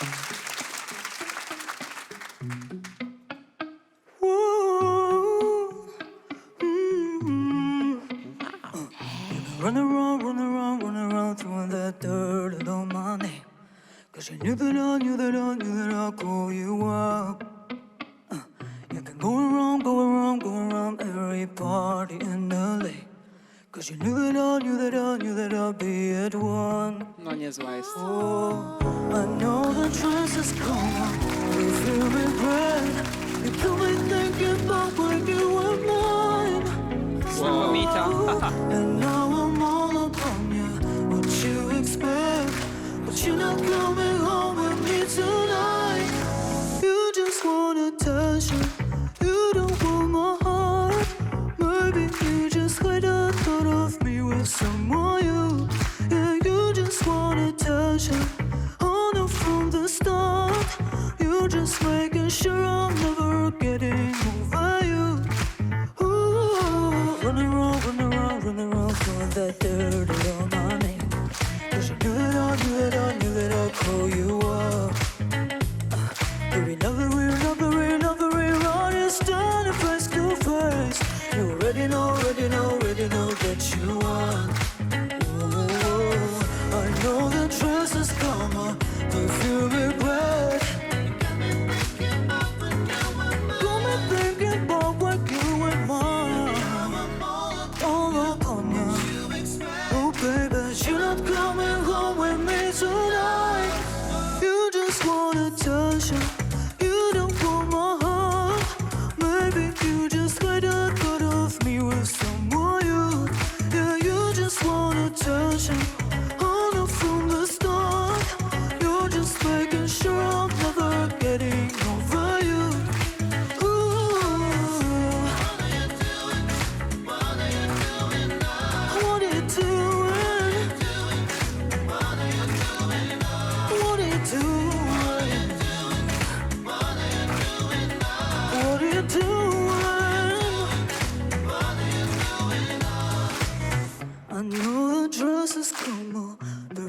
Run around, run around, run around, throwing that dirt on my name. Cause you knew that I knew that I knew that I'd call you up. Uh, you can go around, go around, go around every party in LA. Cause you knew that I knew that I knew that I'd be at one. No niezła jest. Oh, I know the trance is gone. We feel regret. You got me thinking about when you were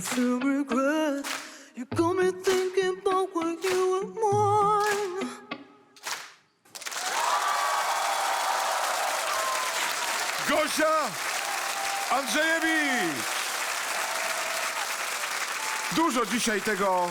perfume regret. You got me thinking about when you were mine. Gosia Andrzejewicz! Dużo dzisiaj tego,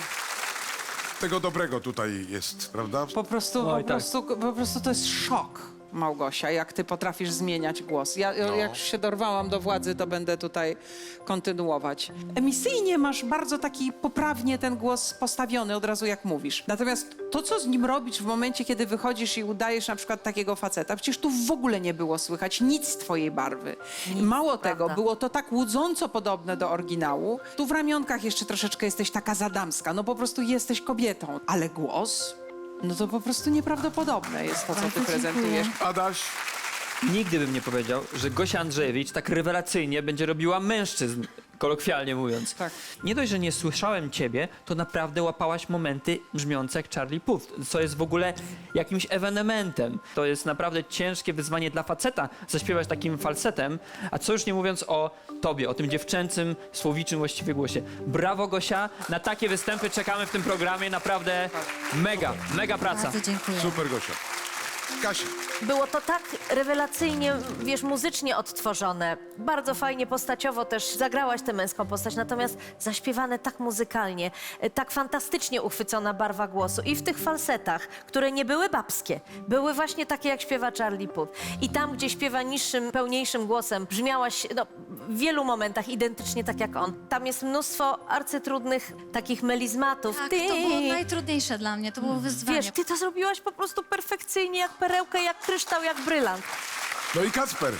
tego dobrego tutaj jest, prawda? Po prostu, Oj, po, tak. prostu, po prostu to jest szok, Małgosia, jak ty potrafisz zmieniać głos. Ja, No. jak się dorwałam do władzy, to będę tutaj kontynuować. Emisyjnie masz bardzo taki poprawnie ten głos postawiony, od razu jak mówisz. Natomiast to, co z nim robisz w momencie, kiedy wychodzisz i udajesz na przykład takiego faceta, przecież tu w ogóle nie było słychać nic z twojej barwy. I Mało tego, prawda. było to tak łudząco podobne do oryginału. Tu w ramionkach jeszcze troszeczkę jesteś taka zadamska, no po prostu jesteś kobietą. Ale głos... No to po prostu nieprawdopodobne jest to, co ty prezentujesz. Adaś, Nigdy bym nie powiedział, że Gosia Andrzejewicz tak rewelacyjnie będzie robiła mężczyzn, kolokwialnie mówiąc. Tak. Nie dość, że nie słyszałem ciebie, to naprawdę łapałaś momenty brzmiące jak Charlie Puth, co jest w ogóle jakimś ewenementem. To jest naprawdę ciężkie wyzwanie dla faceta, zaśpiewać takim falsetem, a co już nie mówiąc o tobie, o tym dziewczęcym, słowiczym właściwie głosie. Brawo Gosia, na takie występy czekamy w tym programie, naprawdę mega, mega praca. Bardzo dziękuję. super Gosia. Było to tak rewelacyjnie, wiesz, muzycznie odtworzone. Bardzo fajnie postaciowo też zagrałaś tę męską postać, natomiast zaśpiewane tak muzykalnie, tak fantastycznie uchwycona barwa głosu i w tych falsetach, które nie były babskie, były właśnie takie jak śpiewa Charlie Puth. I tam, gdzie śpiewa niższym, pełniejszym głosem, brzmiałaś no, w wielu momentach identycznie tak jak on. Tam jest mnóstwo arcytrudnych takich melizmatów. Tak, Ty- to było najtrudniejsze dla mnie, to było wyzwanie. Wiesz, ty to zrobiłaś po prostu perfekcyjnie, jak perełkę, jak kryształ, jak brylant. no i Kacper.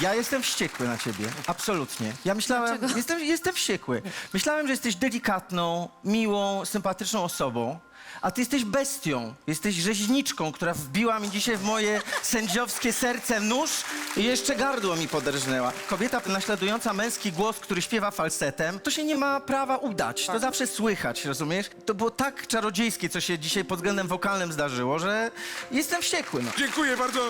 Ja jestem wściekły na ciebie, absolutnie. Ja myślałem, jestem, jestem wściekły. Myślałem, że jesteś delikatną, miłą, sympatyczną osobą, a ty jesteś bestią. Jesteś rzeźniczką, która wbiła mi dzisiaj w moje sędziowskie serce nóż i jeszcze gardło mi poderżnęła. Kobieta naśladująca męski głos, który śpiewa falsetem, to się nie ma prawa udać. To zawsze słychać, rozumiesz? To było tak czarodziejskie, co się dzisiaj pod względem wokalnym zdarzyło, że jestem wściekły. No. Dziękuję bardzo.